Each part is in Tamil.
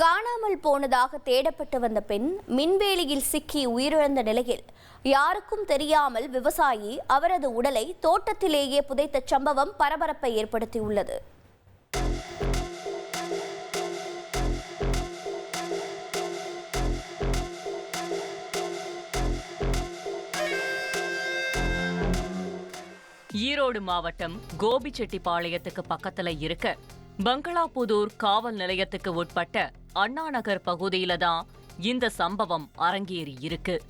காணாமல் போனதாக தேடப்பட்டு வந்த பெண் மின்வேலியில் சிக்கி உயிரிழந்த நிலையில் யாருக்கும் தெரியாமல் விவசாயி அவரது உடலை தோட்டத்திலேயே புதைத்த சம்பவம் பரபரப்பை ஏற்படுத்தியுள்ளது. ஈரோடு மாவட்டம் கோபிச்செட்டிப்பாளையத்துக்கு பக்கத்துல இருக்க பங்களாபுதூர் காவல் நிலையத்துக்கு உட்பட்ட அண்ணா நகர் பகுதியில தான் இந்த சம்பவம் அரங்கேறி இருக்கு.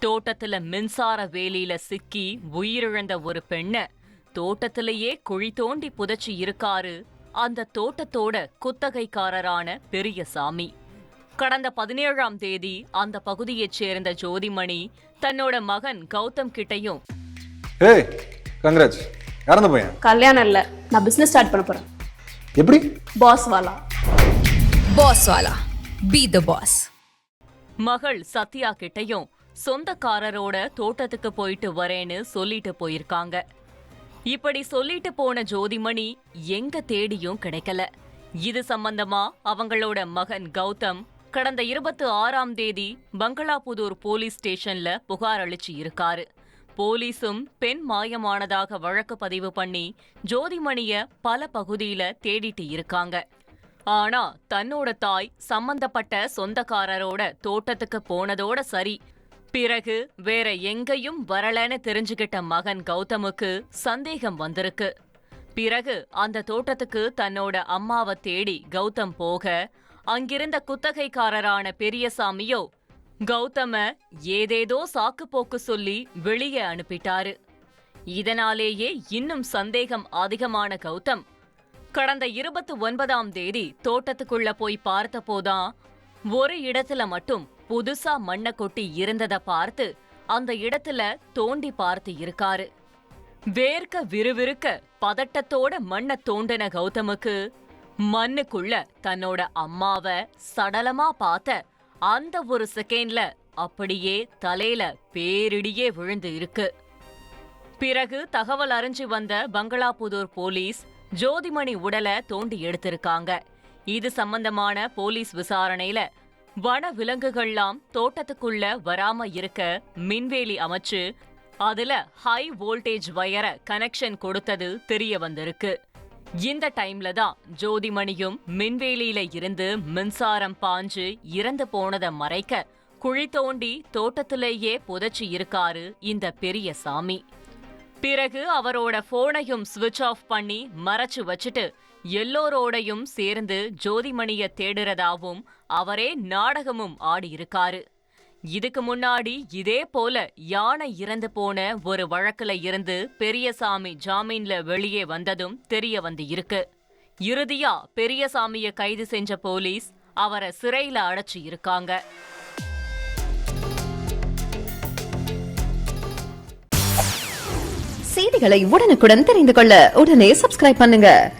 தோட்டத்துல மின்சார வேலியில சிக்கி உயிரிழந்த ஒரு பெண்ண தோட்டத்திலேயே குழி தோண்டி புதைச்சி இருக்காரு அந்த தோட்டத்தோட குத்தகைக்காரரான பெரியசாமி. கடந்த பதினேழாம் தேதி அந்த பகுதியைச் சேர்ந்த ஜோதிமணி தன்னோட மகன் கௌதம் கிட்டையும். ஏய் கங்க்ராட்ஸ் யார் அந்த பையன்? கல்யாணம் இல்ல. நான் பிசினஸ் ஸ்டார்ட் பண்ண போறேன். எப்படி? Boss Wala. Boss Wala. Be the boss. மகள் சத்யா கிட்டையும் சொந்தக்காரரோட தோட்டத்துக்கு போயிட்டு வரேன்னு சொல்லிட்டு போயிருக்காங்க. இப்படி சொல்லிட்டு போன ஜோதிமணி எங்க தேடியும் கிடைக்கல. இது சம்பந்தமா அவங்களோட மகன் கௌதம் கடந்த இருபத்தி ஆறாம் தேதி பங்களாபுதூர் போலீஸ் ஸ்டேஷன்ல புகார் அளிச்சு இருக்காரு. போலீசும் பெண் மாயமானதாக வழக்கு பதிவு பண்ணி ஜோதிமணிய பல பகுதியில தேடிட்டு இருக்காங்க. ஆனா தன்னோட தாய் சம்பந்தப்பட்ட சொந்தக்காரரோட தோட்டத்துக்கு போனதோட சரி. பிறகு வேற எங்கேயும் வரலன்னு தெரிஞ்சுகிட்ட மகன் கௌதமுக்கு சந்தேகம் வந்திருக்கு. பிறகு அந்த தோட்டத்துக்கு தன்னோட அம்மாவை தேடி கௌதம் போக அங்கிருந்த குத்தகைக்காரரான பெரியசாமியோ கௌதம ஏதேதோ சாக்குப்போக்கு சொல்லி வெளியே அனுப்பிட்டாரு. இதனாலேயே இன்னும் சந்தேகம் அதிகமான கௌதம் கடந்த இருபத்தி ஒன்பதாம் தேதி தோட்டத்துக்குள்ள போய் பார்த்தபோதான் ஒரு இடத்துல மட்டும் புதுசா மண்ணை கொட்டி இருந்தத பார்த்து அந்த இடத்துல தோண்டி பார்த்து இருக்காரு. வேர்க்க விறுவிறுக்க பதட்டத்தோட மண்ணை தோண்டின கௌதமுக்கு மண்ணுக்குள்ள தன்னோட அம்மாவ சடலமா பார்த்த அந்த ஒரு செகண்ட்ல அப்படியே தலையில பேரிடியே விழுந்து இருக்கு. பிறகு தகவல் அறிஞ்சு வந்த பங்களாபுதூர் போலீஸ் ஜோதிமணி உடலை தோண்டி எடுத்திருக்காங்க. இது சம்பந்தமான போலீஸ் விசாரணையில வன விலங்குகள்லாம் தோட்டத்துக்குள்ள வராம இருக்க மின்வேலி அமைச்சு அதுல ஹை வோல்டேஜ் வயர கனெக்ஷன் கொடுத்தது தெரிய வந்திருக்கு. இந்த டைம்ல தான் ஜோதிமணியும் மின்வேலியில இருந்து மின்சாரம் பாஞ்சு இறந்து போனதை மறைக்க குழி தோண்டி தோட்டத்திலேயே புதைச்சு இருக்காரு இந்த பெரிய சாமி. பிறகு அவரோட போனையும் சுவிட்ச் ஆஃப் பண்ணி மறைச்சு வச்சுட்டு எல்லோரோடையும் சேர்ந்து ஜோதிமணிய தேடுறதாவும் அவரே நாடகமும் ஆடியிருக்காரு இதுக்கு முன்னாடி இதே போல யானை இறந்து போன ஒரு வழக்குல இருந்து பெரியசாமி ஜாமீன்ல வெளியே வந்ததும் தெரிய வந்து இருக்கு. இறுதியா பெரியசாமிய கைது செஞ்ச போலீஸ் அவரை சிறையில அடைச்சு இருக்காங்க. செய்திகளை உடனுக்குடன் தெரிந்து கொள்ள உடனே சப்ஸ்கிரைப் பண்ணுங்க.